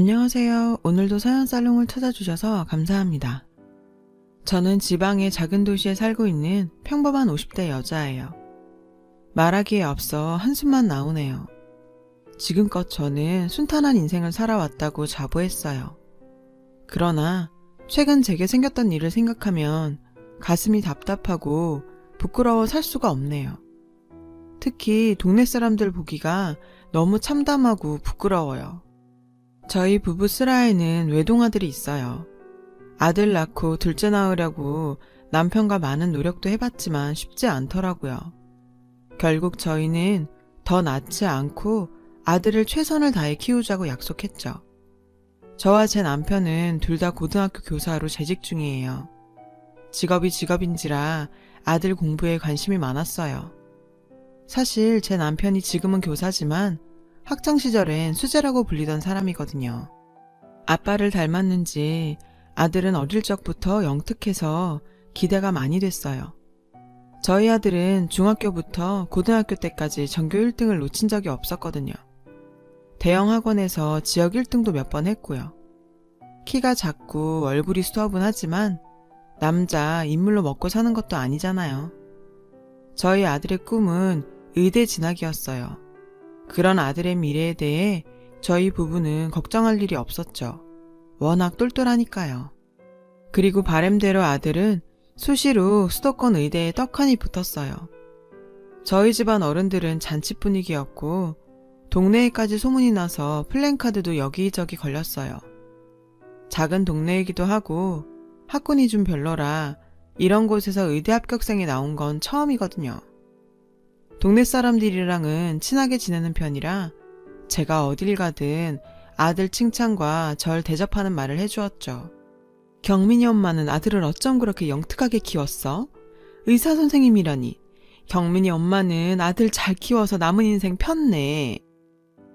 안녕하세요. 오늘도 서연살롱을 찾아주셔서 감사합니다. 저는 지방의 작은 도시에 살고 있는 평범한 50대 여자예요. 말하기에 앞서 한숨만 나오네요. 지금껏 저는 순탄한 인생을 살아왔다고 자부했어요. 그러나 최근 제게 생겼던 일을 생각하면 가슴이 답답하고 부끄러워 살 수가 없네요. 특히 동네 사람들 보기가 너무 참담하고 부끄러워요. 저희 부부 슬하에는 외동아들이 있어요. 아들 낳고 둘째 낳으려고 남편과 많은 노력도 해봤지만 쉽지 않더라고요. 결국 저희는 더 낳지 않고 아들을 최선을 다해 키우자고 약속했죠. 저와 제 남편은 둘 다 고등학교 교사로 재직 중이에요. 직업이 직업인지라 아들 공부에 관심이 많았어요. 사실 제 남편이 지금은 교사지만 학창시절엔 수재라고 불리던 사람이거든요. 아빠를 닮았는지 아들은 어릴 적부터 영특해서 기대가 많이 됐어요. 저희 아들은 중학교부터 고등학교 때까지 전교 1등을 놓친 적이 없었거든요. 대형 학원에서 지역 1등도 몇 번 했고요. 키가 작고 얼굴이 수화분하지만 남자 인물로 먹고 사는 것도 아니잖아요. 저희 아들의 꿈은 의대 진학이었어요. 그런 아들의 미래에 대해 저희 부부는 걱정할 일이 없었죠. 워낙 똘똘하니까요. 그리고 바램대로 아들은 수시로 수도권 의대에 떡하니 붙었어요. 저희 집안 어른들은 잔치 분위기였고 동네에까지 소문이 나서 플랜카드도 여기저기 걸렸어요. 작은 동네이기도 하고 학군이 좀 별로라 이런 곳에서 의대 합격생이 나온 건 처음이거든요. 동네 사람들이랑은 친하게 지내는 편이라 제가 어딜 가든 아들 칭찬과 절 대접하는 말을 해주었죠. 경민이 엄마는 아들을 어쩜 그렇게 영특하게 키웠어? 의사 선생님이라니. 경민이 엄마는 아들 잘 키워서 남은 인생 폈네.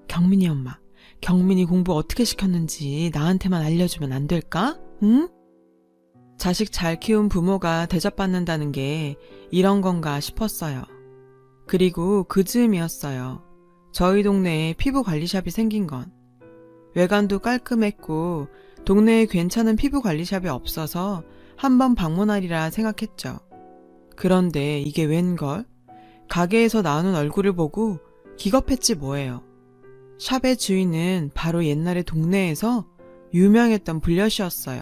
경민이 엄마, 경민이 공부 어떻게 시켰는지 나한테만 알려주면 안 될까? 응? 자식 잘 키운 부모가 대접받는다는 게 이런 건가 싶었어요. 그리고 그 즈음이었어요. 저희 동네에 피부 관리샵이 생긴 건. 외관도 깔끔했고 동네에 괜찮은 피부 관리샵이 없어서 한번 방문하리라 생각했죠. 그런데 이게 웬걸? 가게에서 나오는 얼굴을 보고 기겁했지 뭐예요. 샵의 주인은 바로 옛날에 동네에서 유명했던 불려시였어요.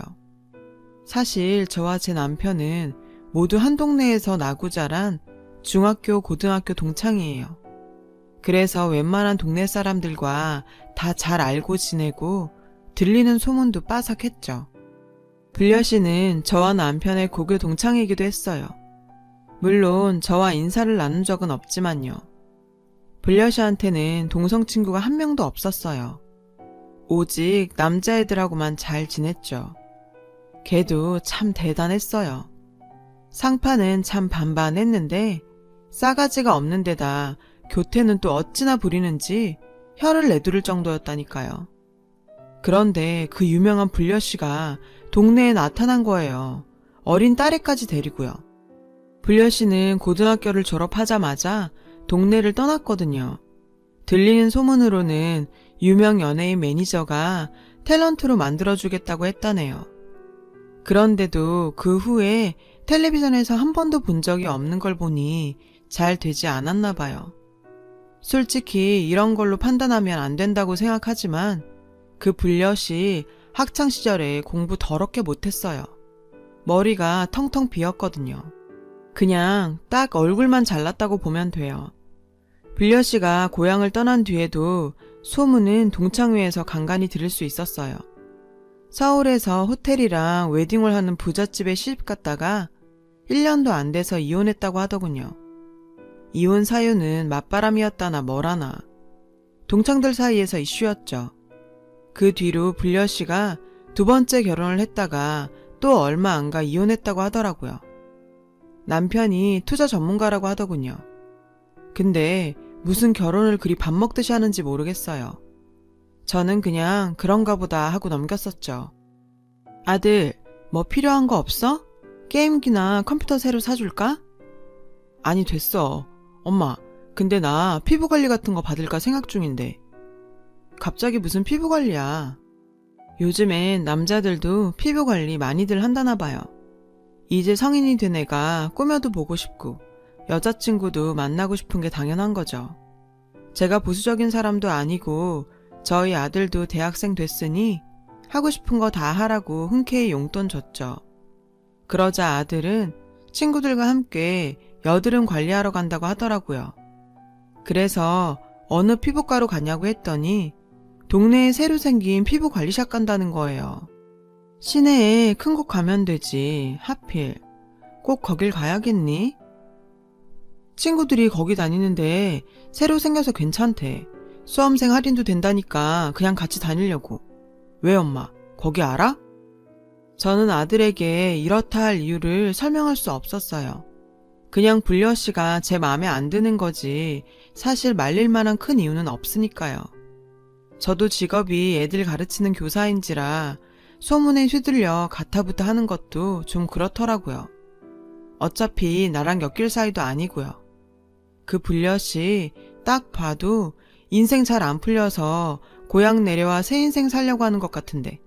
사실 저와 제 남편은 모두 한 동네에서 나고 자란 중학교, 고등학교 동창이에요. 그래서 웬만한 동네 사람들과 다 잘 알고 지내고 들리는 소문도 빠삭했죠. 불려 씨는 저와 남편의 고교 동창이기도 했어요. 물론 저와 인사를 나눈 적은 없지만요. 불려 씨한테는 동성 친구가 한 명도 없었어요. 오직 남자애들하고만 잘 지냈죠. 걔도 참 대단했어요. 상파는 참 반반했는데 싸가지가 없는 데다 교태는 또 어찌나 부리는지 혀를 내두를 정도였다니까요. 그런데 그 유명한 불려씨가 동네에 나타난 거예요. 어린 딸애까지 데리고요. 불려씨는 고등학교를 졸업하자마자 동네를 떠났거든요. 들리는 소문으로는 유명 연예인 매니저가 탤런트로 만들어주겠다고 했다네요. 그런데도 그 후에 텔레비전에서 한 번도 본 적이 없는 걸 보니 잘 되지 않았나 봐요. 솔직히 이런 걸로 판단하면 안 된다고 생각하지만 그 불려시 학창 시절에 공부 더럽게 못했어요. 머리가 텅텅 비었거든요. 그냥 딱 얼굴만 잘났다고 보면 돼요. 불려 씨가 고향을 떠난 뒤에도 소문은 동창회에서 간간히 들을 수 있었어요. 서울에서 호텔이랑 웨딩을 하는 부잣집에 시집 갔다가 1년도 안 돼서 이혼했다고 하더군요. 이혼 사유는 맞바람이었다나 뭐라나. 동창들 사이에서 이슈였죠. 그 뒤로 불려 씨가 두 번째 결혼을 했다가 또 얼마 안 가 이혼했다고 하더라고요. 남편이 투자 전문가라고 하더군요. 근데 무슨 결혼을 그리 밥 먹듯이 하는지 모르겠어요. 저는 그냥 그런가 보다 하고 넘겼었죠. 아들, 뭐 필요한 거 없어? 게임기나 컴퓨터 새로 사줄까? 아니, 됐어. 엄마, 근데 나 피부 관리 같은 거 받을까 생각 중인데. 갑자기 무슨 피부 관리야? 요즘엔 남자들도 피부 관리 많이들 한다나 봐요. 이제 성인이 된 애가 꾸며도 보고 싶고 여자친구도 만나고 싶은 게 당연한 거죠. 제가 보수적인 사람도 아니고 저희 아들도 대학생 됐으니 하고 싶은 거 다 하라고 흔쾌히 용돈 줬죠. 그러자 아들은 친구들과 함께 여드름 관리하러 간다고 하더라고요. 그래서 어느 피부과로 가냐고 했더니 동네에 새로 생긴 피부 관리샵 간다는 거예요. 시내에 큰 곳 가면 되지. 하필. 꼭 거길 가야겠니? 친구들이 거기 다니는데 새로 생겨서 괜찮대. 수험생 할인도 된다니까 그냥 같이 다니려고. 왜 엄마? 거기 알아? 저는 아들에게 이렇다 할 이유를 설명할 수 없었어요. 그냥 불려 씨가 제 마음에 안 드는 거지 사실 말릴 만한 큰 이유는 없으니까요. 저도 직업이 애들 가르치는 교사인지라 소문에 휘둘려 가타부타 하는 것도 좀 그렇더라고요. 어차피 나랑 엮일 사이도 아니고요. 그 불려씨 딱 봐도 인생 잘 안 풀려서 고향 내려와 새 인생 살려고 하는 것 같은데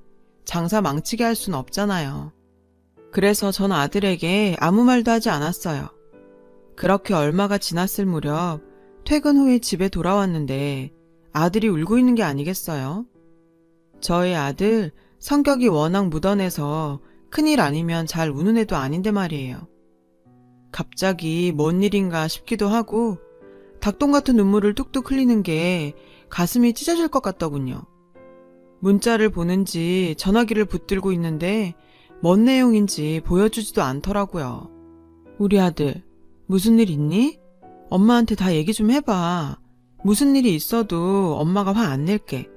장사 망치게 할 순 없잖아요. 그래서 전 아들에게 아무 말도 하지 않았어요. 그렇게 얼마가 지났을 무렵 퇴근 후에 집에 돌아왔는데 아들이 울고 있는 게 아니겠어요? 저희 아들 성격이 워낙 묻어내서 큰일 아니면 잘 우는 애도 아닌데 말이에요. 갑자기 뭔 일인가 싶기도 하고 닭똥 같은 눈물을 뚝뚝 흘리는 게 가슴이 찢어질 것 같더군요. 문자를 보는지 전화기를 붙들고 있는데 뭔 내용인지 보여주지도 않더라고요. 우리 아들, 무슨 일 있니? 엄마한테 다 얘기 좀 해봐. 무슨 일이 있어도 엄마가 화 안 낼게.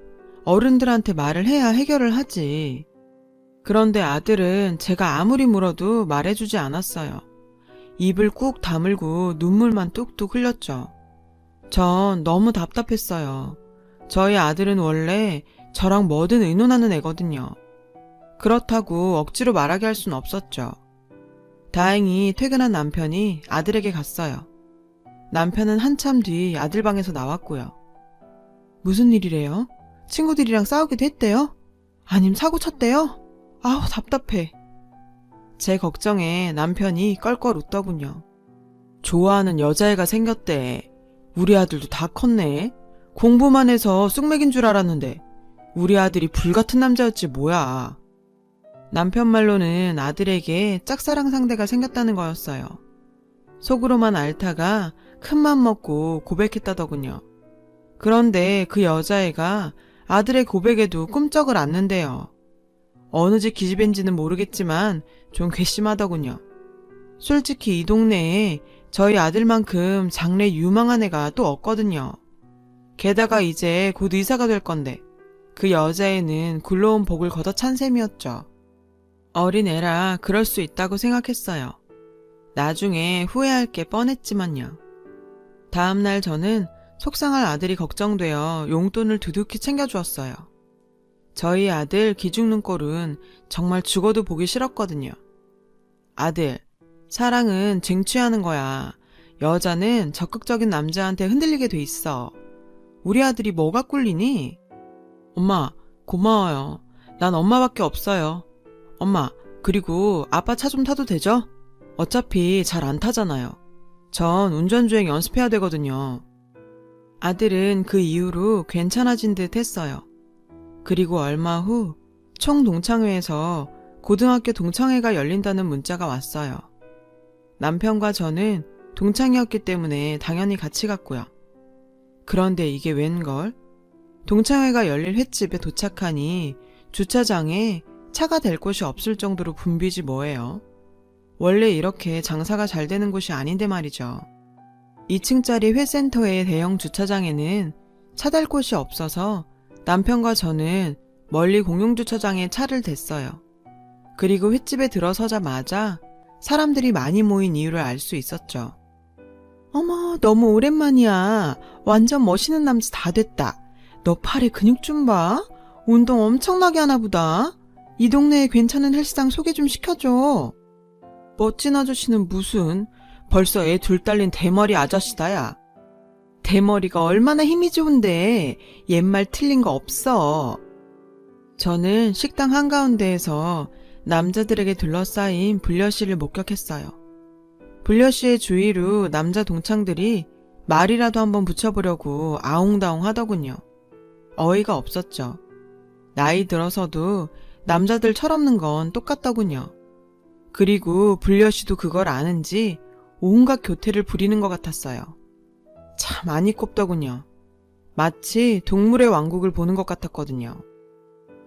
어른들한테 말을 해야 해결을 하지. 그런데 아들은 제가 아무리 물어도 말해주지 않았어요. 입을 꾹 다물고 눈물만 뚝뚝 흘렸죠. 전 너무 답답했어요. 저희 아들은 원래 저랑 뭐든 의논하는 애거든요. 그렇다고 억지로 말하게 할 순 없었죠. 다행히 퇴근한 남편이 아들에게 갔어요. 남편은 한참 뒤 아들 방에서 나왔고요. 무슨 일이래요? 친구들이랑 싸우기도 했대요? 아님 사고 쳤대요? 아우 답답해. 제 걱정에 남편이 껄껄 웃더군요. 좋아하는 여자애가 생겼대. 우리 아들도 다 컸네. 공부만 해서 쑥맥인 줄 알았는데 우리 아들이 불같은 남자였지 뭐야. 남편 말로는 아들에게 짝사랑 상대가 생겼다는 거였어요. 속으로만 앓다가 큰 맘 먹고 고백했다더군요. 그런데 그 여자애가 아들의 고백에도 꿈쩍을 않는데요. 어느 집 기집애인지는 모르겠지만 좀 괘씸하더군요. 솔직히 이 동네에 저희 아들만큼 장래 유망한 애가 또 없거든요. 게다가 이제 곧 의사가 될 건데 그 여자애는 굴러온 복을 걷어찬 셈이었죠. 어린 애라 그럴 수 있다고 생각했어요. 나중에 후회할 게 뻔했지만요. 다음날 저는 속상할 아들이 걱정되어 용돈을 두둑히 챙겨주었어요. 저희 아들 기죽는 꼴은 정말 죽어도 보기 싫었거든요. 아들, 사랑은 쟁취하는 거야. 여자는 적극적인 남자한테 흔들리게 돼 있어. 우리 아들이 뭐가 꿀리니? 엄마, 고마워요. 난 엄마밖에 없어요. 엄마, 그리고 아빠 차 좀 타도 되죠? 어차피 잘 안 타잖아요. 전 운전주행 연습해야 되거든요. 아들은 그 이후로 괜찮아진 듯 했어요. 그리고 얼마 후 총동창회에서 고등학교 동창회가 열린다는 문자가 왔어요. 남편과 저는 동창이었기 때문에 당연히 같이 갔고요. 그런데 이게 웬걸? 동창회가 열릴 횟집에 도착하니 주차장에 차가 댈 곳이 없을 정도로 붐비지 뭐예요. 원래 이렇게 장사가 잘 되는 곳이 아닌데 말이죠. 2층짜리 회센터의 대형 주차장에는 차 댈 곳이 없어서 남편과 저는 멀리 공용 주차장에 차를 댔어요. 그리고 횟집에 들어서자마자 사람들이 많이 모인 이유를 알 수 있었죠. 어머, 너무 오랜만이야. 완전 멋있는 남자 다 됐다. 너 팔에 근육 좀 봐. 운동 엄청나게 하나 보다. 이 동네에 괜찮은 헬스장 소개 좀 시켜줘. 멋진 아저씨는 무슨 벌써 애 둘 딸린 대머리 아저씨다야. 대머리가 얼마나 힘이 좋은데 옛말 틀린 거 없어. 저는 식당 한가운데에서 남자들에게 둘러싸인 불려 씨를 목격했어요. 불려 씨의 주위로 남자 동창들이 말이라도 한번 붙여보려고 아웅다웅 하더군요. 어이가 없었죠. 나이 들어서도 남자들 철없는 건 똑같더군요. 그리고 불려 씨도 그걸 아는지 온갖 교태를 부리는 것 같았어요. 참 많이 꼽더군요. 마치 동물의 왕국을 보는 것 같았거든요.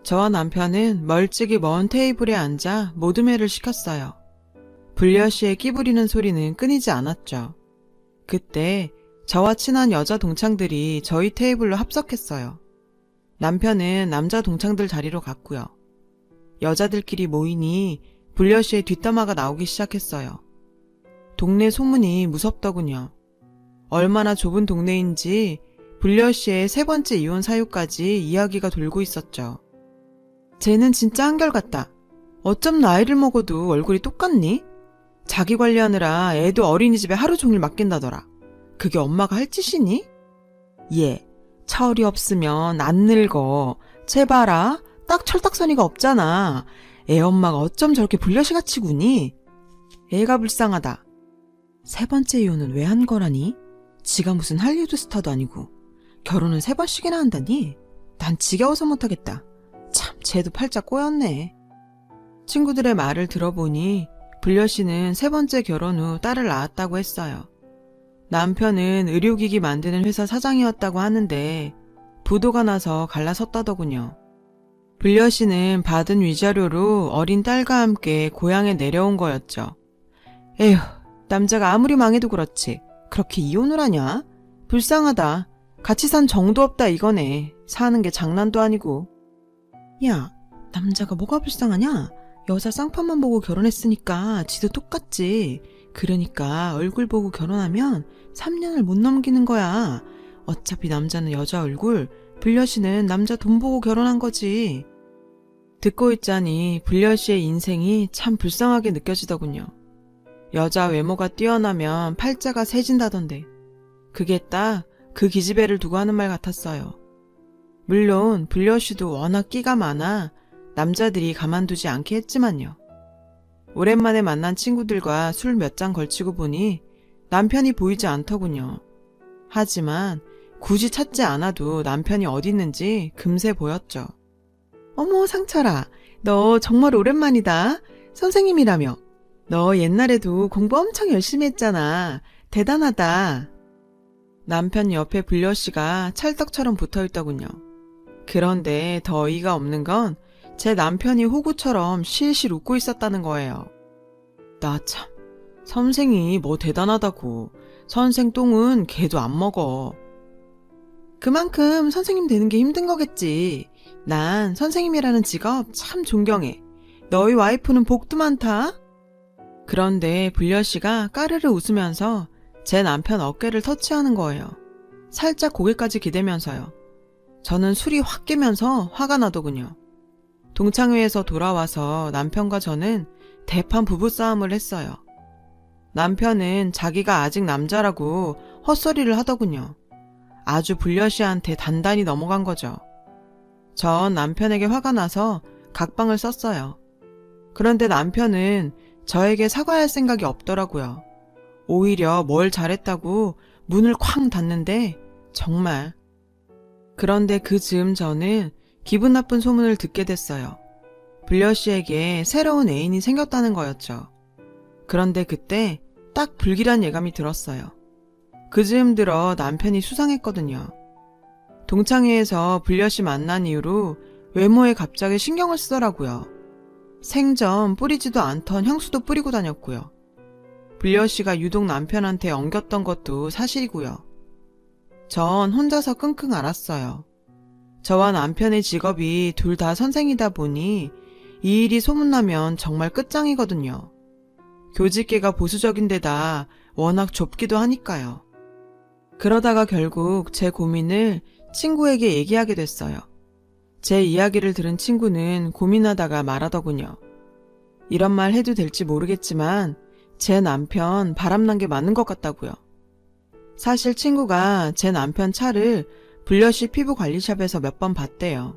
저와 남편은 멀찍이 먼 테이블에 앉아 모둠회를 시켰어요. 불려 씨의 끼부리는 소리는 끊이지 않았죠. 그때 저와 친한 여자 동창들이 저희 테이블로 합석했어요. 남편은 남자 동창들 자리로 갔고요. 여자들끼리 모이니 불려 씨의 뒷담화가 나오기 시작했어요. 동네 소문이 무섭더군요. 얼마나 좁은 동네인지 불려 씨의 세 번째 이혼 사유까지 이야기가 돌고 있었죠. 쟤는 진짜 한결같다. 어쩜 나이를 먹어도 얼굴이 똑같니? 자기 관리하느라 애도 어린이집에 하루 종일 맡긴다더라. 그게 엄마가 할 짓이니? 얘, 철이 없으면 안 늙어. 쟤 봐라. 딱 철딱서니가 없잖아. 애 엄마가 어쩜 저렇게 불려시같이 구니? 애가 불쌍하다. 세 번째 이혼은 왜 한 거라니? 지가 무슨 할리우드 스타도 아니고 결혼은 세 번씩이나 한다니? 난 지겨워서 못하겠다. 참, 쟤도 팔자 꼬였네. 친구들의 말을 들어보니 불려 씨는 세 번째 결혼 후 딸을 낳았다고 했어요. 남편은 의료기기 만드는 회사 사장이었다고 하는데 부도가 나서 갈라섰다더군요. 불려 씨는 받은 위자료로 어린 딸과 함께 고향에 내려온 거였죠. 에휴, 남자가 아무리 망해도 그렇지. 그렇게 이혼을 하냐? 불쌍하다. 같이 산 정도 없다 이거네. 사는 게 장난도 아니고. 야, 남자가 뭐가 불쌍하냐? 여자 쌍판만 보고 결혼했으니까 지도 똑같지. 그러니까 얼굴 보고 결혼하면 3년을 못 넘기는 거야. 어차피 남자는 여자 얼굴, 불려 씨는 남자 돈 보고 결혼한 거지. 듣고 있자니 불려 씨의 인생이 참 불쌍하게 느껴지더군요. 여자 외모가 뛰어나면 팔자가 세진다던데. 그게 딱 그 기집애를 두고 하는 말 같았어요. 물론 불려 씨도 워낙 끼가 많아 남자들이 가만두지 않게 했지만요. 오랜만에 만난 친구들과 술 몇 잔 걸치고 보니 남편이 보이지 않더군요. 하지만 굳이 찾지 않아도 남편이 어디 있는지 금세 보였죠. 어머, 상철아. 너 정말 오랜만이다. 선생님이라며. 너 옛날에도 공부 엄청 열심히 했잖아. 대단하다. 남편 옆에 불려 씨가 찰떡처럼 붙어 있더군요. 그런데 더 어이가 없는 건 제 남편이 호구처럼 실실 웃고 있었다는 거예요. 나 참, 선생이 뭐 대단하다고. 선생 똥은 개도 안 먹어. 그만큼 선생님 되는 게 힘든 거겠지. 난 선생님이라는 직업 참 존경해. 너희 와이프는 복도 많다. 그런데 불려 씨가 까르르 웃으면서 제 남편 어깨를 터치하는 거예요. 살짝 고개까지 기대면서요. 저는 술이 확 깨면서 화가 나더군요. 동창회에서 돌아와서 남편과 저는 대판 부부싸움을 했어요. 남편은 자기가 아직 남자라고 헛소리를 하더군요. 아주 불려씨한테 단단히 넘어간 거죠. 전 남편에게 화가 나서 각방을 썼어요. 그런데 남편은 저에게 사과할 생각이 없더라고요. 오히려 뭘 잘했다고 문을 쾅 닫는데 정말. 그런데 그 즈음 저는 기분 나쁜 소문을 듣게 됐어요. 불려 씨에게 새로운 애인이 생겼다는 거였죠. 그런데 그때 딱 불길한 예감이 들었어요. 그 즈음 들어 남편이 수상했거든요. 동창회에서 불려 씨 만난 이후로 외모에 갑자기 신경을 쓰더라고요. 생전 뿌리지도 않던 향수도 뿌리고 다녔고요. 불려 씨가 유독 남편한테 엉겼던 것도 사실이고요. 전 혼자서 끙끙 앓았어요. 저와 남편의 직업이 둘 다 선생이다 보니 이 일이 소문나면 정말 끝장이거든요. 교직계가 보수적인 데다 워낙 좁기도 하니까요. 그러다가 결국 제 고민을 친구에게 얘기하게 됐어요. 제 이야기를 들은 친구는 고민하다가 말하더군요. 이런 말 해도 될지 모르겠지만 제 남편 바람난 게 맞는 것 같다고요. 사실 친구가 제 남편 차를 불려시 피부 관리샵에서 몇 번 봤대요.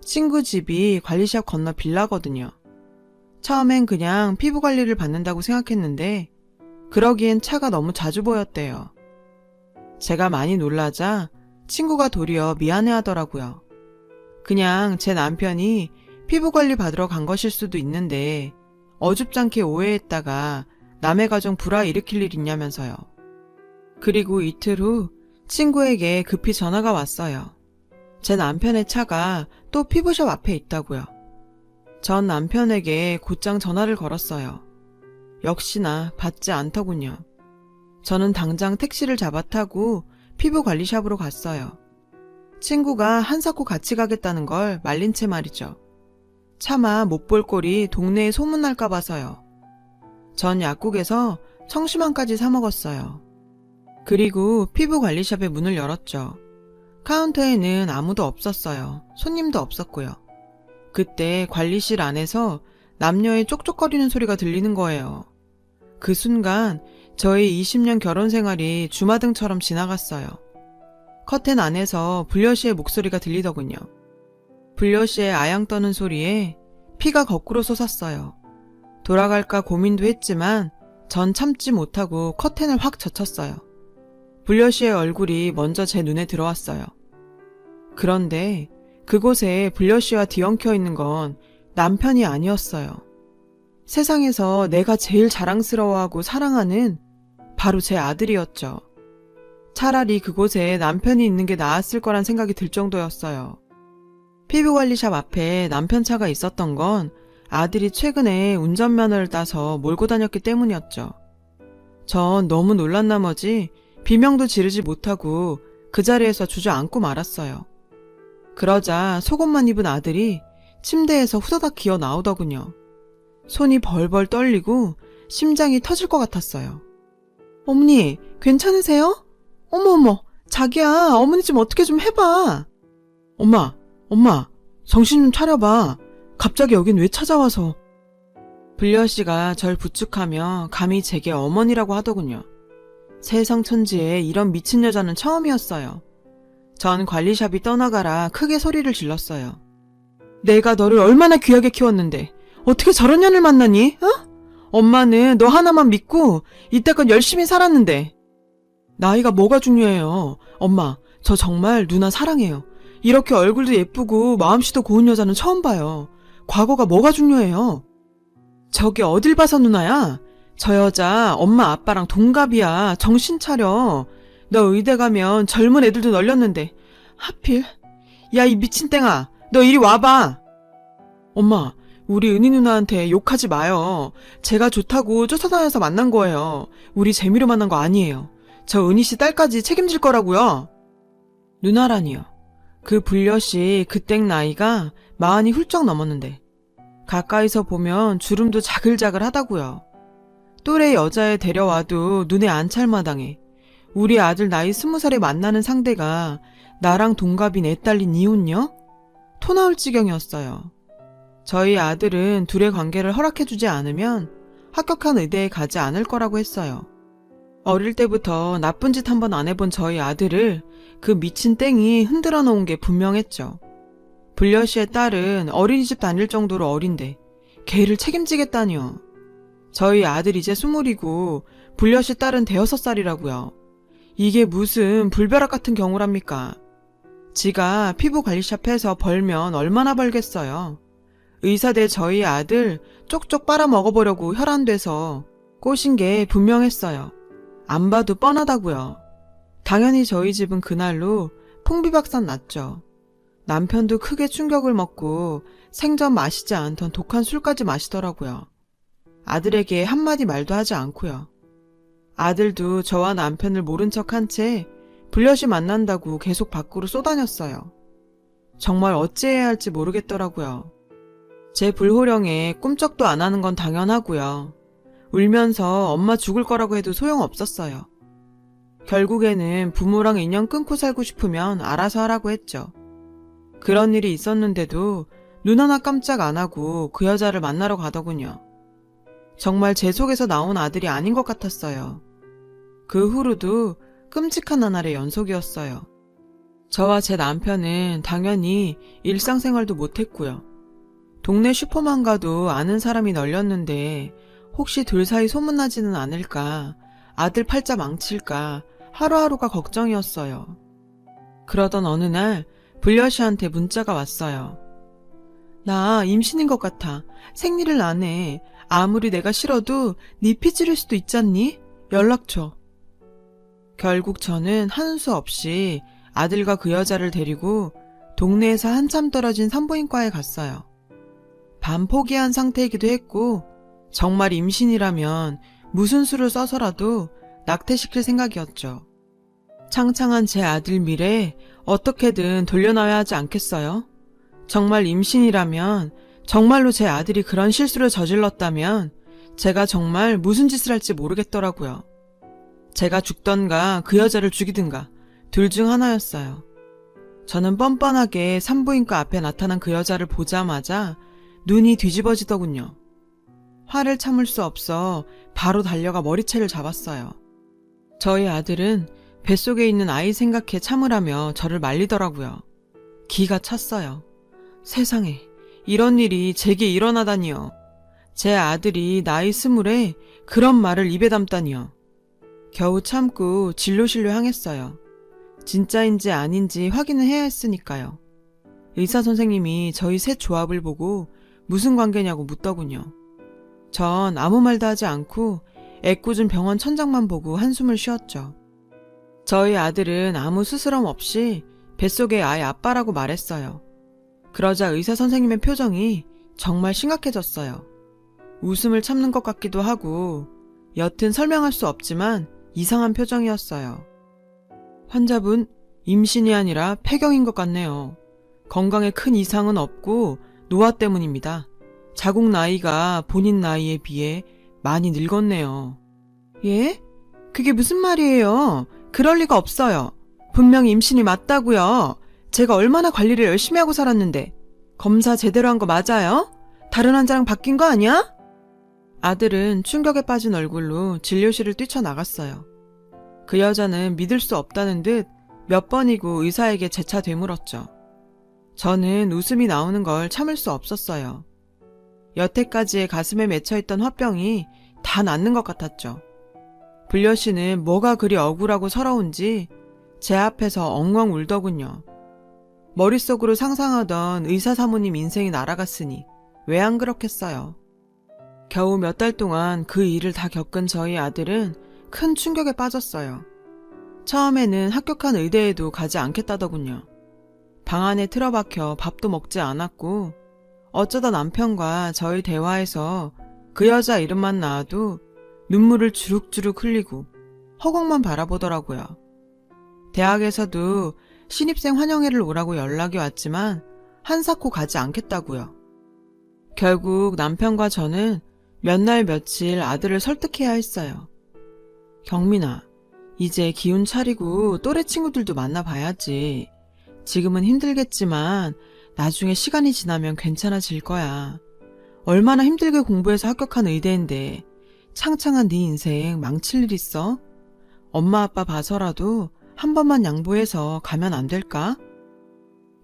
친구 집이 관리샵 건너 빌라거든요. 처음엔 그냥 피부 관리를 받는다고 생각했는데 그러기엔 차가 너무 자주 보였대요. 제가 많이 놀라자 친구가 도리어 미안해 하더라고요. 그냥 제 남편이 피부 관리 받으러 간 것일 수도 있는데 어줍잖게 오해했다가 남의 가정 불화 일으킬 일 있냐면서요. 그리고 이틀 후 친구에게 급히 전화가 왔어요. 제 남편의 차가 또 피부숍 앞에 있다고요. 전 남편에게 곧장 전화를 걸었어요. 역시나 받지 않더군요. 저는 당장 택시를 잡아 타고 피부 관리샵으로 갔어요. 친구가 한사코 같이 가겠다는 걸 말린 채 말이죠. 차마 못 볼 꼴이 동네에 소문날까 봐서요. 전 약국에서 청심환까지 사 먹었어요. 그리고 피부 관리샵의 문을 열었죠. 카운터에는 아무도 없었어요. 손님도 없었고요. 그때 관리실 안에서 남녀의 쪽쪽거리는 소리가 들리는 거예요. 그 순간 저의 20년 결혼 생활이 주마등처럼 지나갔어요. 커튼 안에서 불려 씨의 목소리가 들리더군요. 불려 씨의 아양 떠는 소리에 피가 거꾸로 솟았어요. 돌아갈까 고민도 했지만 전 참지 못하고 커튼을 확 젖혔어요. 불려 씨의 얼굴이 먼저 제 눈에 들어왔어요. 그런데 그곳에 불려 씨와 뒤엉켜 있는 건 남편이 아니었어요. 세상에서 내가 제일 자랑스러워하고 사랑하는 바로 제 아들이었죠. 차라리 그곳에 남편이 있는 게 나았을 거란 생각이 들 정도였어요. 피부관리샵 앞에 남편 차가 있었던 건 아들이 최근에 운전면허를 따서 몰고 다녔기 때문이었죠. 전 너무 놀란 나머지 비명도 지르지 못하고 그 자리에서 주저앉고 말았어요. 그러자 속옷만 입은 아들이 침대에서 후다닥 기어 나오더군요. 손이 벌벌 떨리고 심장이 터질 것 같았어요. 어머니, 괜찮으세요? 어머어머, 자기야, 어머니 좀 어떻게 좀 해봐. 엄마, 엄마, 정신 좀 차려봐. 갑자기 여긴 왜 찾아와서. 불려 씨가 절 부축하며 감히 제게 어머니라고 하더군요. 세상 천지에 이런 미친 여자는 처음이었어요. 전 관리샵이 떠나가라 크게 소리를 질렀어요. 내가 너를 얼마나 귀하게 키웠는데 어떻게 저런 년을 만나니? 어? 엄마는 너 하나만 믿고 이때껏 열심히 살았는데 나이가 뭐가 중요해요. 엄마, 저 정말 누나 사랑해요. 이렇게 얼굴도 예쁘고 마음씨도 고운 여자는 처음 봐요. 과거가 뭐가 중요해요? 저기 어딜 봐서 누나야? 저 여자 엄마 아빠랑 동갑이야. 정신 차려. 너 의대 가면 젊은 애들도 널렸는데 하필 야 이 미친 땡아 너 이리 와봐. 엄마 우리 은희 누나한테 욕하지 마요. 제가 좋다고 쫓아다녀서 만난 거예요. 우리 재미로 만난 거 아니에요. 저 은희 씨 딸까지 책임질 거라고요. 누나라니요. 그 불려 씨 그땡 나이가 마흔이 훌쩍 넘었는데 가까이서 보면 주름도 자글자글 하다고요. 또래 여자애 데려와도 눈에 안 찰마당해. 우리 아들 나이 스무 살에 만나는 상대가 나랑 동갑인 애 딸린 이혼녀? 토 나올 지경이었어요. 저희 아들은 둘의 관계를 허락해주지 않으면 합격한 의대에 가지 않을 거라고 했어요. 어릴 때부터 나쁜 짓 한 번 안 해본 저희 아들을 그 미친 땡이 흔들어 놓은 게 분명했죠. 불려 씨의 딸은 어린이집 다닐 정도로 어린데 걔를 책임지겠다니요. 저희 아들 이제 스물이고 불려 씨 딸은 대여섯 살이라고요. 이게 무슨 불벼락 같은 경우랍니까? 지가 피부 관리샵에서 벌면 얼마나 벌겠어요. 의사대 저희 아들 쪽쪽 빨아 먹어보려고 혈안돼서 꼬신 게 분명했어요. 안 봐도 뻔하다고요. 당연히 저희 집은 그날로 풍비박산 났죠. 남편도 크게 충격을 먹고 생전 마시지 않던 독한 술까지 마시더라고요. 아들에게 한마디 말도 하지 않고요. 아들도 저와 남편을 모른 척 한 채 불려시 만난다고 계속 밖으로 쏘다녔어요. 정말 어찌해야 할지 모르겠더라고요. 제 불호령에 꿈쩍도 안 하는 건 당연하고요. 울면서 엄마 죽을 거라고 해도 소용없었어요. 결국에는 부모랑 인연 끊고 살고 싶으면 알아서 하라고 했죠. 그런 일이 있었는데도 눈 하나 깜짝 안 하고 그 여자를 만나러 가더군요. 정말 제 속에서 나온 아들이 아닌 것 같았어요. 그 후로도 끔찍한 나날의 연속이었어요. 저와 제 남편은 당연히 일상생활도 못했고요. 동네 슈퍼만 가도 아는 사람이 널렸는데 혹시 둘 사이 소문나지는 않을까, 아들 팔자 망칠까 하루하루가 걱정이었어요. 그러던 어느 날 불려 씨한테 문자가 왔어요. 나 임신인 것 같아. 생리를 안 해. 아무리 내가 싫어도 네 피 찌를 수도 있잖니? 연락 줘. 결국 저는 하는 수 없이 아들과 그 여자를 데리고 동네에서 한참 떨어진 산부인과에 갔어요. 반 포기한 상태이기도 했고 정말 임신이라면 무슨 수를 써서라도 낙태시킬 생각이었죠. 창창한 제 아들 미래 어떻게든 돌려놔야 하지 않겠어요? 정말 임신이라면 정말로 제 아들이 그런 실수를 저질렀다면 제가 정말 무슨 짓을 할지 모르겠더라고요. 제가 죽던가 그 여자를 죽이든가 둘 중 하나였어요. 저는 뻔뻔하게 산부인과 앞에 나타난 그 여자를 보자마자 눈이 뒤집어지더군요. 화를 참을 수 없어 바로 달려가 머리채를 잡았어요. 저희 아들은 뱃속에 있는 아이 생각해 참으라며 저를 말리더라고요. 기가 찼어요. 세상에, 이런 일이 제게 일어나다니요. 제 아들이 나이 스물에 그런 말을 입에 담다니요. 겨우 참고 진료실로 향했어요. 진짜인지 아닌지 확인을 해야 했으니까요. 의사 선생님이 저희 셋 조합을 보고 무슨 관계냐고 묻더군요. 전 아무 말도 하지 않고 애꿎은 병원 천장만 보고 한숨을 쉬었죠. 저희 아들은 아무 스스럼 없이 뱃속의 아이 아빠라고 말했어요. 그러자 의사 선생님의 표정이 정말 심각해졌어요. 웃음을 참는 것 같기도 하고, 여튼 설명할 수 없지만 이상한 표정이었어요. 환자분, 임신이 아니라 폐경인 것 같네요. 건강에 큰 이상은 없고 노화 때문입니다. 자국 나이가 본인 나이에 비해 많이 늙었네요. 예? 그게 무슨 말이에요? 그럴 리가 없어요. 분명히 임신이 맞다고요. 제가 얼마나 관리를 열심히 하고 살았는데 검사 제대로 한 거 맞아요? 다른 환자랑 바뀐 거 아니야? 아들은 충격에 빠진 얼굴로 진료실을 뛰쳐나갔어요. 그 여자는 믿을 수 없다는 듯 몇 번이고 의사에게 재차 되물었죠. 저는 웃음이 나오는 걸 참을 수 없었어요. 여태까지의 가슴에 맺혀있던 화병이 다 낫는 것 같았죠. 불려 씨는 뭐가 그리 억울하고 서러운지 제 앞에서 엉엉 울더군요. 머릿속으로 상상하던 의사 사모님 인생이 날아갔으니 왜 안 그렇겠어요. 겨우 몇 달 동안 그 일을 다 겪은 저희 아들은 큰 충격에 빠졌어요. 처음에는 합격한 의대에도 가지 않겠다더군요. 방 안에 틀어박혀 밥도 먹지 않았고 어쩌다 남편과 저희 대화에서 그 여자 이름만 나와도 눈물을 주룩주룩 흘리고 허공만 바라보더라고요. 대학에서도 신입생 환영회를 오라고 연락이 왔지만 한사코 가지 않겠다고요. 결국 남편과 저는 몇 날 며칠 아들을 설득해야 했어요. 경민아, 이제 기운 차리고 또래 친구들도 만나봐야지. 지금은 힘들겠지만 나중에 시간이 지나면 괜찮아질 거야. 얼마나 힘들게 공부해서 합격한 의대인데 창창한 네 인생 망칠 일 있어? 엄마 아빠 봐서라도 한 번만 양보해서 가면 안 될까?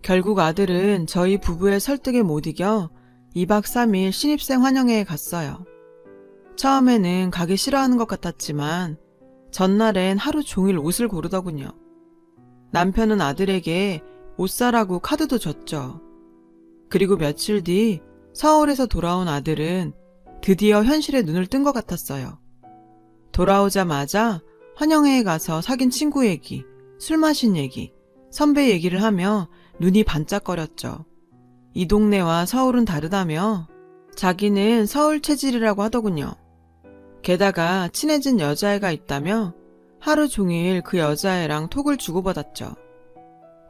결국 아들은 저희 부부의 설득에 못 이겨 2박 3일 신입생 환영회에 갔어요. 처음에는 가기 싫어하는 것 같았지만 전날엔 하루 종일 옷을 고르더군요. 남편은 아들에게 옷 사라고 카드도 줬죠. 그리고 며칠 뒤 서울에서 돌아온 아들은 드디어 현실에 눈을 뜬 것 같았어요. 돌아오자마자 환영회에 가서 사귄 친구 얘기, 술 마신 얘기, 선배 얘기를 하며 눈이 반짝거렸죠. 이 동네와 서울은 다르다며 자기는 서울 체질이라고 하더군요. 게다가 친해진 여자애가 있다며 하루 종일 그 여자애랑 톡을 주고받았죠.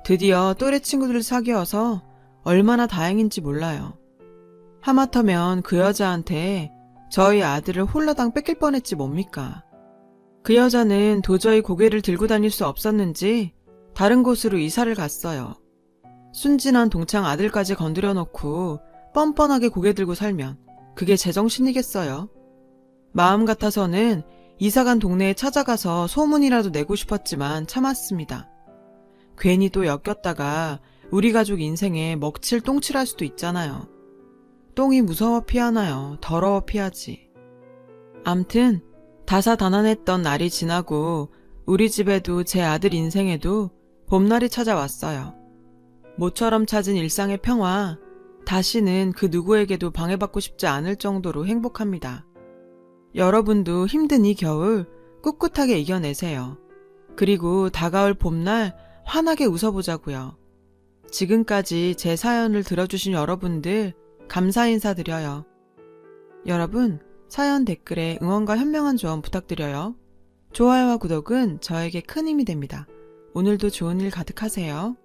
드디어 또래 친구들을 사귀어서 얼마나 다행인지 몰라요. 하마터면 그 여자한테 저희 아들을 홀라당 뺏길 뻔했지 뭡니까. 그 여자는 도저히 고개를 들고 다닐 수 없었는지 다른 곳으로 이사를 갔어요. 순진한 동창 아들까지 건드려 놓고 뻔뻔하게 고개 들고 살면 그게 제정신이겠어요. 마음 같아서는 이사간 동네에 찾아가서 소문이라도 내고 싶었지만 참았습니다. 괜히 또 엮였다가 우리 가족 인생에 먹칠 똥칠할 수도 있잖아요. 똥이 무서워 피하나요? 더러워 피하지. 암튼 다사다난했던 날이 지나고 우리 집에도 제 아들 인생에도 봄날이 찾아왔어요. 모처럼 찾은 일상의 평화, 다시는 그 누구에게도 방해받고 싶지 않을 정도로 행복합니다. 여러분도 힘든 이 겨울 꿋꿋하게 이겨내세요. 그리고 다가올 봄날 환하게 웃어보자고요. 지금까지 제 사연을 들어주신 여러분들 감사 인사드려요. 여러분, 사연 댓글에 응원과 현명한 조언 부탁드려요. 좋아요와 구독은 저에게 큰 힘이 됩니다. 오늘도 좋은 일 가득하세요.